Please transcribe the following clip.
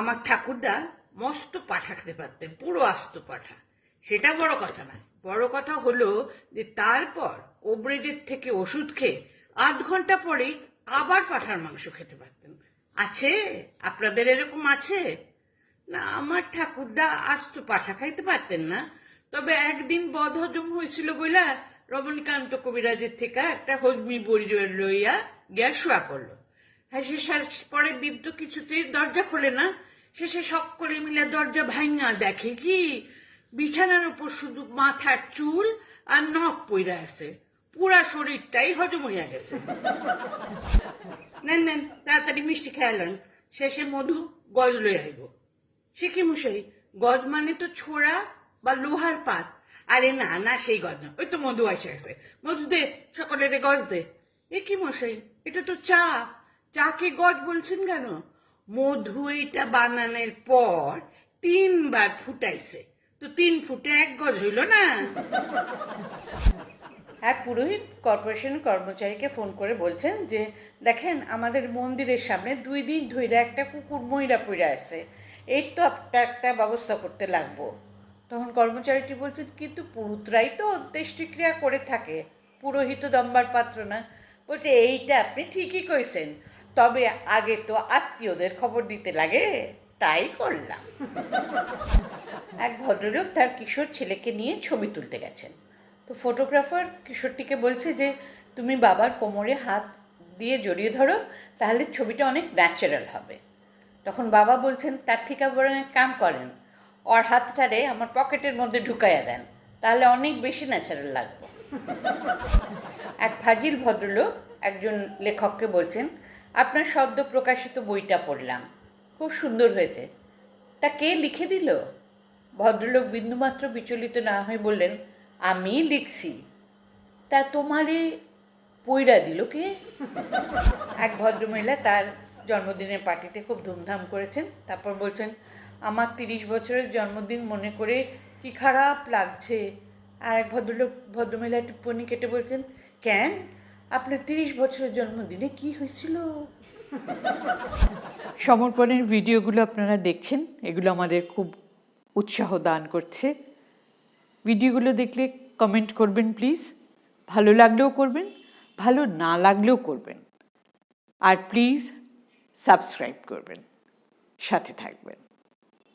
আমার ঠাকুরদা মস্ত পাঠা খেতে পারতেন, পুরো আস্ত পাঠা। সেটা বড় কথা নয়। বড় কথা হলো যে তারপর ওব্রেজের থেকে ওষুধ খেয়ে আধ ঘণ্টা পরে আবার পাঠার মাংস খেতে পারতেন। আছে? আপনাদের এরকম আছে? না, আমার ঠাকুরদা আস্ত পাঠা খাইতে পারতেন না। তবে একদিন বদ হজম হয়েছিল বইলা রমণীকান্ত কবিরাজের থেকে একটা হজমি বই লইয়া গ্যাস শোয়া করল হ্যাঁ সে পরের দিন তো কিছুতেই দরজা খোলে না। শেষে করে মিলে দরজা ভাঙা দেখে কি? বিছানার উপর শুধু মাথার চুল আর নখ পইরা আছে। পুরা শরীরটাই হজম হইয়া গেছে। নেন নেন, তাড়াতাড়ি মিষ্টি খেয়ালেন শেষে মধু, গজ লই আইব। সে কি মশাই, গজ মানে তো ছোড়া বা লোহার পাত। আরে না না, সেই গজ না। ওই তো মধু আসে গেছে। মধু দে, সকলের গজ দে। এ কি মশাই? এটা তো চা। চাকে গজ বলছেন কেন? মধু এটা বানানোর পর তিনবার ফুটাইছে। তো তিন ফুটে এক গজ হইল না। এক পুরোহিত কর্পোরেশন কর্মচারীকে ফোন করে বলছেন যে, দেখেন, আমাদের মন্দিরের সামনে দুই দিন ধইরা একটা কুকুর ময়রা পইরা আছে। এই তো একটা একটা ব্যবস্থা করতে লাগবো। তখন কর্মচারীটি বলছেন, কিন্তু পুরুতরাই তো অন্ত্যেষ্টিক্রিয়া করে থাকে। পুরোহিত দম্বার পাত্র না। বলছে, এইটা আপনি ঠিকই কইছেন। তবে আগে তো আত্মীয়দের খবর দিতে লাগে, তাই করলাম। এক ভদ্রলোক তার কিশোর ছেলেকে নিয়ে ছবি তুলতে গেছেন। তো ফটোগ্রাফার কিশোরটিকে বলছে যে, তুমি বাবার কোমরে হাত দিয়ে জড়িয়ে ধরো, তাহলে ছবিটা অনেক ন্যাচারাল হবে। তখন বাবা বলছেন, তার থেকে বরং কাম করেন। ওর হাতটারে আমার পকেটের মধ্যে ঢুকাইয়া দেন, তাহলে অনেক বেশি ন্যাচারাল লাগবে। এক ফাজিল ভদ্রলোক একজন লেখককে বলছেন আপনার সদ্য প্রকাশিত বইটা পড়লাম। খুব সুন্দর হয়েছে। তা কে লিখে দিল? ভদ্রলোক বিন্দুমাত্র বিচলিত না হয়ে বললেন, আমি লিখছি। তা তোমারে পইরা দিল কে? এক ভদ্রমহিলা তার জন্মদিনের পার্টিতে খুব ধুমধাম করেছেন। তারপর বলছেন, আমার তিরিশ বছরের জন্মদিন মনে করে কি খারাপ লাগছে? আর এক ভদ্রলোক, ভদ্রমহিলা টিপ্পনি কেটে বলছেন, কেন? আপনার তিরিশ বছরের জন্মদিনে কি হয়েছিল? সমর্পণের ভিডিওগুলো আপনারা দেখছেন, এগুলো আমাদের খুব উৎসাহ দান করছে। ভিডিওগুলো দেখলে কমেন্ট করবেন প্লিজ ভালো লাগলেও করবেন, ভালো না লাগলেও করবেন। আর প্লিজ সাবস্ক্রাইব করবেন, সাথে থাকবেন।